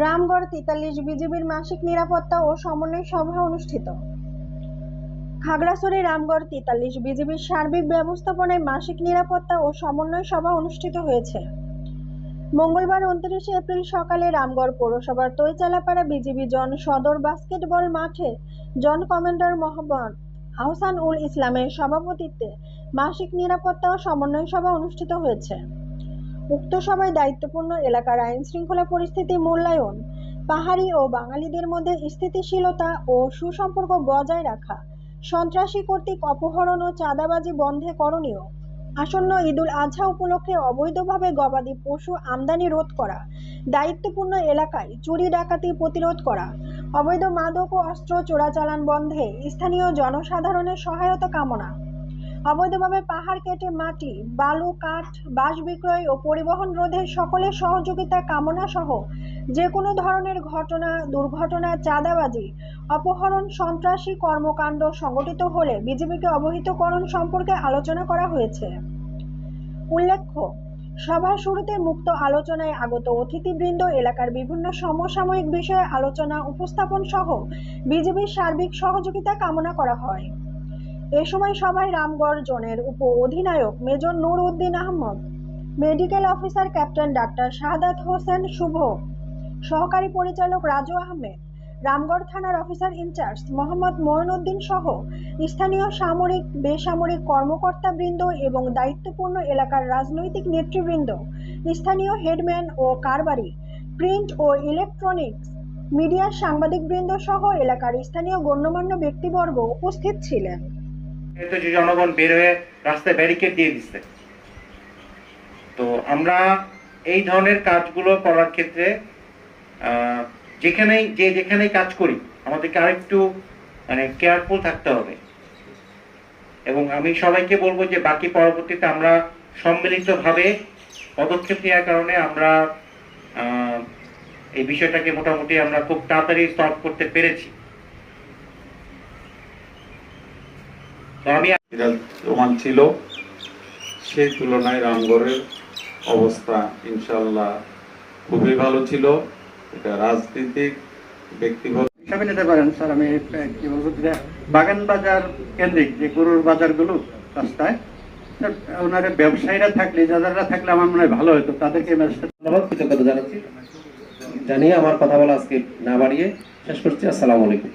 রামগড় তেতাল্লিশ বিজিবির মাসিক নিরাপত্তা ও সমন্বয় সভা অনুষ্ঠিত। খাগড়াছড়ি রামগড় তেতাল্লিশ বিজিবির সার্বিক ব্যবস্থাপনায় মাসিক নিরাপত্তা ও সমন্বয় সভা অনুষ্ঠিত হয়েছে। মঙ্গলবার উনত্রিশে এপ্রিল সকালে রামগড় পৌরসভার তৈচালাপাড়া বিজিবি জন সদর বাস্কেটবল মাঠে জন কমান্ডার মোহাম্মদ আহসান উল ইসলামের সভাপতিত্বে মাসিক নিরাপত্তা ও সমন্বয় সভা অনুষ্ঠিত হয়েছে। উক্ত সভায় দায়িত্বপূর্ণ এলাকার আইন শৃঙ্খলা পরিস্থিতি মূল্যায়ন, পাহাড়ি ও বাঙালিদের মধ্যে স্থিতিশীলতা ও সুসম্পর্ক বজায় রাখা, সন্ত্রাসী কর্তৃক অপহরণ ও চাঁদাবাজি বন্ধে করণীয়, আসন্ন ঈদুল আজহা উপলক্ষে অবৈধভাবে গবাদি পশু আমদানি রোধ করা, দায়িত্বপূর্ণ এলাকায় চুরি ডাকাতি প্রতিরোধ করা, অবৈধ মাদক ও অস্ত্র চোরাচালান বন্ধে স্থানীয় জনসাধারণের সহায়তা কামনা। অবৈধভাবে পাহাড় কেটে মাটি, বালু, কাঠ, বাঁশ বিক্রয় ও পরিবহন রোধে সকলের সহযোগিতা কামনা সহ যে কোনো ধরনের ঘটনা, দুর্ঘটনা, চাঁদাবাজি, অপহরণ, সন্ত্রাসী কর্মকাণ্ড সংগঠিত হলে বিজেপিকে অবহিতকরণ সম্পর্কে আলোচনা করা হয়েছে। উল্লেখ্য সভার শুরুতে মুক্ত আলোচনায় আগত অতিথিবৃন্দ, এলাকার বিভিন্ন সমসাময়িক বিষয়ে আলোচনা, উপস্থাপন সহ বিজেপির সার্বিক সহযোগিতা কামনা করা হয়। এ সময় সভায় রামগড় জোনের উপ অধিনায়ক major Nur Uddin Ahmad, medical officer captain doctor Shahadat Hossain Shuvo, সহকারী পরিচালক রাজু আহমেদ, রামগড় থানার অফিসার ইনচার্জ মোহাম্মদ মঈনুদ্দিন সহ স্থানীয় সামরিক, বেসামরিক কর্মকর্তাবৃন্দ এবং দায়িত্বপূর্ণ এলাকার রাজনৈতিক নেতৃবৃন্দ, স্থানীয় হেডম্যান ও কারবারি, প্রিন্ট ও ইলেকট্রনিক্স মিডিয়ার সাংবাদিকবৃন্দ সহ এলাকার স্থানীয় গণ্যমান্য ব্যক্তিবর্গ উপস্থিত ছিলেন। জনগণ বের হয়ে রাস্তায় ব্যারিকেড দিয়ে দিচ্ছে তো আমরা এই ধরনের কাজগুলো করার ক্ষেত্রে যেখানেই, যে যেখানেই কাজ করি, আমাদেরকে আরেকটু মানে কেয়ারফুল থাকতে হবে। এবং আমি সবাইকে বলব যে বাকি পরবর্তীতে আমরা সম্মিলিতভাবে পদক্ষেপ নেওয়ার কারণে আমরা এই বিষয়টাকে মোটামুটি আমরা খুব তাড়াতাড়ি সলভ করতে পেরেছি। আমি ছিল সেই তুলনায় রামগড়ের অবস্থা ইনশাল্লাহ খুবই ভালো ছিল। এটা রাজনীতিক ব্যক্তিগত। হিসাবে নিতে পারেন স্যার আমি কি বলব বাগান বাজার কেন্দ্রিক যে গরুর বাজারগুলো রাস্তায় ওনারা ব্যবসায়ীরা থাকলে যারা থাকলে আমার মনে হয় ভালো হতো তাদেরকে ধন্যবাদ কৃতজ্ঞতা জানাচ্ছি। জানিয়ে আমার কথা বলা আজকে না বাড়িয়ে শেষ করছি। আসসালামু আলাইকুম।